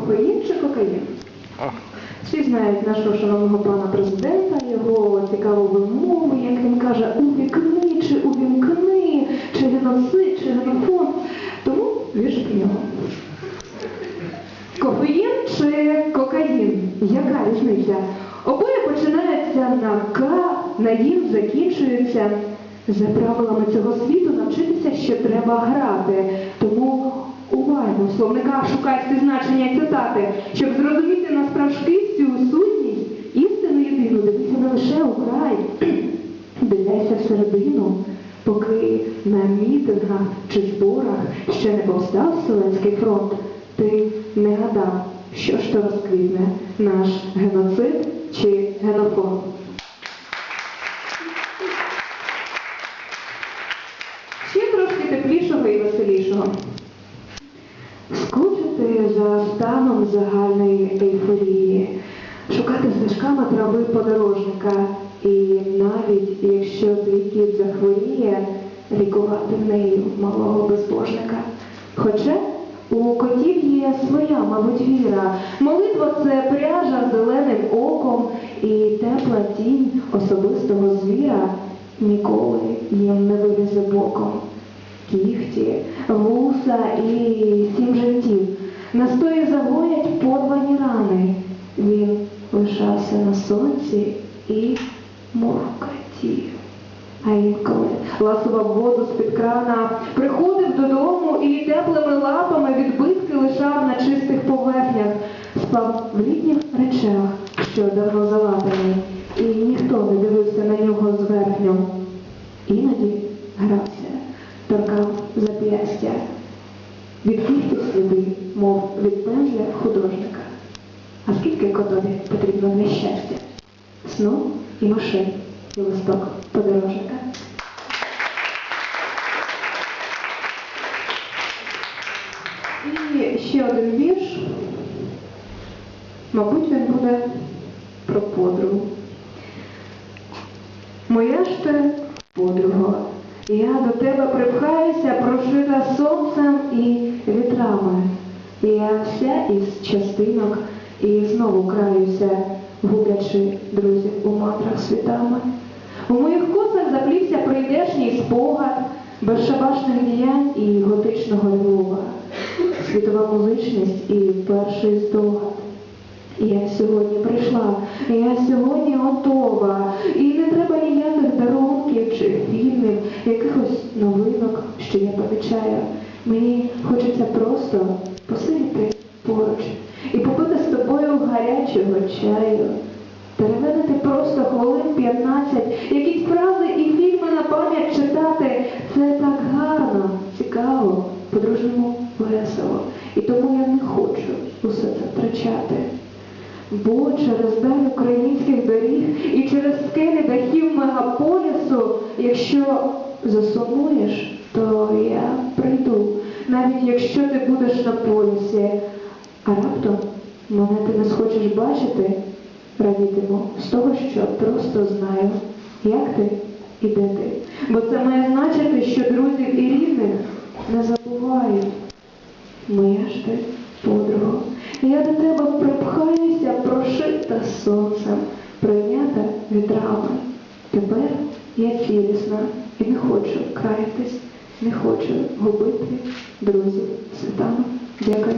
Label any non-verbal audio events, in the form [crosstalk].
Кофеїн чи кокаїн? Всі знають нашого шановного пана президента, його цікаву вимову, як він каже, увікни чи увімкни, чи геноцид, чи генофон. Тому вірш про нього. Кофеїн чи кокаїн? Яка різниця? Обоє починаються на К, на їм закінчуються. За правилами цього світу навчитися ще треба грати. Тому уважно в словниках шукайте значення цитати, щоб зрозуміти насправжки цю сутність, істину єдину, дивися не лише у край, [clears throat] дивляйся всередину, поки на мітингах чи зборах ще не повстав Вселенський фронт, ти не гадав, що ж то розквітне наш геноцид чи генофон. Ще трошки теплішого і веселішого. За станом загальної ейфорії, шукати стежками трави подорожника, і навіть якщо твій кіт захворіє, лікувати в нею малого безбожника. Хоча у котів є своя, мабуть, віра. Молитва це пряжа зеленим оком і тепла тінь особистого звіра ніколи їм не вилізе боком кіхті, вуса і сім життів. Настої загоять порвані рани. Він лишався на сонці і мовкатів. А інколи ласував воду з-під крана, приходив додому і теплими лапами відбитки лишав на чистих поверхнях, спав в літніх речах, що давно залатані, і ніхто не дивився на нього зверхньо. Іноді грався, торкав зап'ястя, від кіхтів сліди, мов від пензля художника. А скільки котові потрібно для щастя? Сну і машин, і листок подорожника. І ще один вірш. Мабуть, він буде про подругу. Моя ж ти подруга, я до тебе припхаюся, прошита сонцем і вітрами. Я вся із частинок і знову краюся, гублячи друзів у матрах світами. У моїх косах заплівся прийдешній спогад безшабашних діянь і готичного Львова, світова музичність і перший здогад. Я сьогодні прийшла, я сьогодні готова. І не треба ніяких дарунків чи фільмів, якихось новинок, що я помічаю. Мені хочеться просто посидіти гарячого чаю. Теревенити просто хвилин 15, якісь фрази і фільми на пам'ять читати. Це так гарно, цікаво, по-дружньому весело. І тому я не хочу усе це втрачати. Бо через даль українських доріг і через скелі дахів мегаполісу, якщо засумуєш, то я прийду, навіть якщо ти будеш на полюсі, а раптом мене ти не схочеш бачити, радітиму з того, що просто знаю, як ти і де ти. Бо це має значити, що друзів і рідних не забувають. Моя ж ти подруга. Я до тебе припхаюся, прошита сонцем, прийнята вітрами. Тепер я цілісна і не хочу краятись, не хочу губити друзів світами. Дякую.